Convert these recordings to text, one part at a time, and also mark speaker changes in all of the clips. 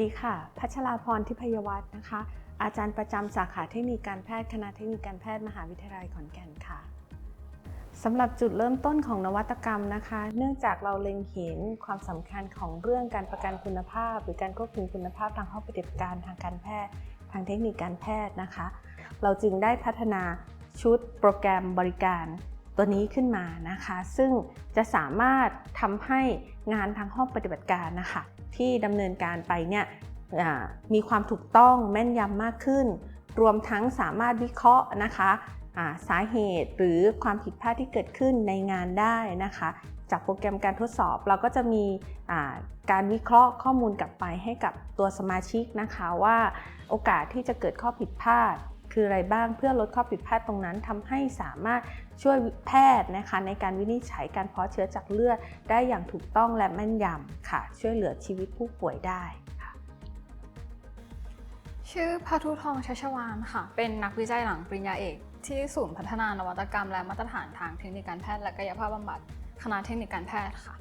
Speaker 1: ดีค่ะ พัชราพรทิพยวัฒน์นะคะ อาจารย์ประจำสาขาเทคนิคการแพทย์คณะเทคนิคการแพทย์มหาวิทยาลัยขอนแก่นค่ะสำหรับจุดเริ่มต้นของนวัตกรรมนะคะ เนื่องจากเราเล็งเห็นความสำคัญของเรื่องการประกันคุณภาพ หรือการควบคุมคุณภาพทางห้องปฏิบัติการทางการแพทย์ ทางเทคนิคการแพทย์นะคะ เราจึงได้พัฒนาชุดโปรแกรมบริการตัวนี้ขึ้นมานะคะ ซึ่งจะสามารถทำให้งานทางห้องปฏิบัติการนะคะ ที่ดำเนินการไปเนี่ยมีความถูกต้องแม่นยำมากขึ้น รวมทั้งสามารถวิเคราะห์นะคะาสาเหตุหรือความผิดพลาดที่เกิดขึ้นในงานได้นะคะ จากโปรแกรมการทดสอบเราก็จะมีาการวิเคราะห์ข้อมูลกลับไปให้กับตัวสมาชิกนะคะว่าโอกาสที่จะเกิดข้อผิดพลาด คืออะไรบ้างเพื่อลดข้อผิดพลาดตรงนั้นทำให้สามารถช่วยแพทย์นะคะในการวินิจฉัยการเพาะเชื้อจากเลือด ได้อย่างถูกต้องและแม่นยำค่ะ ช่วยเหลือชีวิตผู้ป่วยได้ค่ะ
Speaker 2: ชื่อพาทุทองชัชวานค่ะ เป็นนักวิจัยหลังปริญญาเอก ที่ศูนย์พัฒนานวัตกรรมและมาตรฐานทางเทคนิคการแพทย์และกายภาพบำบัดคณะเทคนิคการแพทย์ค่ะ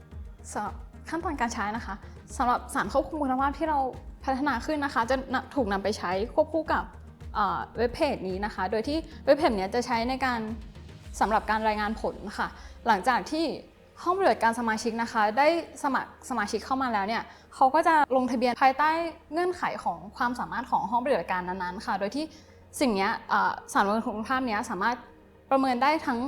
Speaker 2: สำหรับขั้นตอนการใช้นะคะสำหรับสารควบคุมคุณภาพที่เราพัฒนาขึ้นนะคะ จะถูกนำไปใช้ควบคู่กับ เว็บเพจนี้นะคะ โดยที่เว็บเพจนี้จะใช้ในการสำหรับการรายงานผลค่ะ หลังจากที่ห้องปฏิบัติการสมาชิกนะคะ ได้สมัครสมาชิกเข้ามาแล้วเนี่ยเขาก็จะลงทะเบียนภายใต้เงื่อนไขของความสามารถของห้องปฏิบัติการนั้นๆค่ะ โดยที่สิ่งนี้สารประเมินคุณภาพนี้สามารถประเมินได้ทั้ง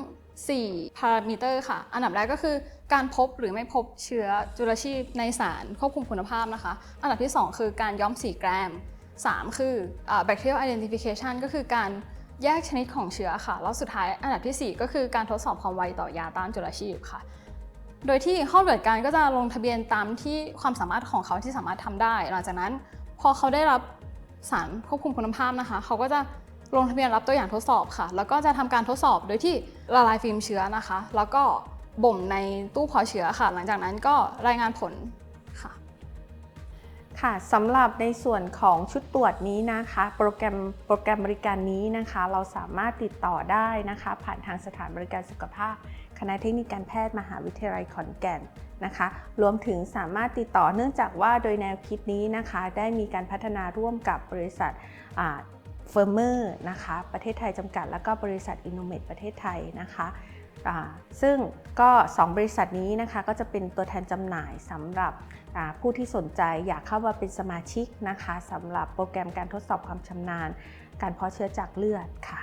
Speaker 2: 4 พารามิเตอร์ค่ะ อันดับแรกก็คือการพบหรือไม่พบเชื้อจุลชีพในสารควบคุมคุณภาพนะคะ อันดับที่ 2 คือการย้อมสีแกรม 3 คือ bacterial identification ก็คือการแยกชนิดของเชื้อค่ะ แล้วสุดท้ายอันดับทีสี่4 ก็คือการทดสอบความไวต่อยาต้านจุลชีพค่ะ โดยที่ห้องปฏิบัติการก็จะลงทะเบียนตามที่ความสามารถของเขาที่สามารถทำได้ หลังจากนั้นพอเขาได้รับสารควบคุมคุณภาพนะคะ เขาก็จะลงทะเบียนรับตัวอย่างทดสอบค่ะ แล้วก็จะทำการทดสอบโดยที่ละลายฟิล์มเชื้อนะคะ แล้วก็บ่มในตู้เพาะเชื้อค่ะ หลังจากนั้นก็รายงานผล ค่ะ
Speaker 1: สำหรับในส่วนของชุดตรวจนี้นะคะ โปรแกรมโปรแกรมบริการนี้นะคะ เราสามารถติดต่อได้นะคะ ผ่านทางสถานบริการสุขภาพ คณะเทคนิคการแพทย์มหาวิทยาลัยขอนแก่นนะคะ รวมถึงสามารถติดต่อเนื่องจากว่าโดยแนวคิดนี้นะคะ ได้มีการพัฒนาร่วมกับบริษัทเฟอร์เมอร์นะคะ ประเทศไทยจำกัด แล้วก็บริษัทอินโนเมตประเทศไทยนะคะ ซึ่งก็ 2 บริษัทนี้นะคะก็จะเป็นตัวแทนจำหน่ายสำหรับผู้ที่สนใจอยากเข้ามาเป็นสมาชิกนะคะสำหรับโปรแกรมการทดสอบความชำนาญ การเพาะเชื้อจากเลือดค่ะ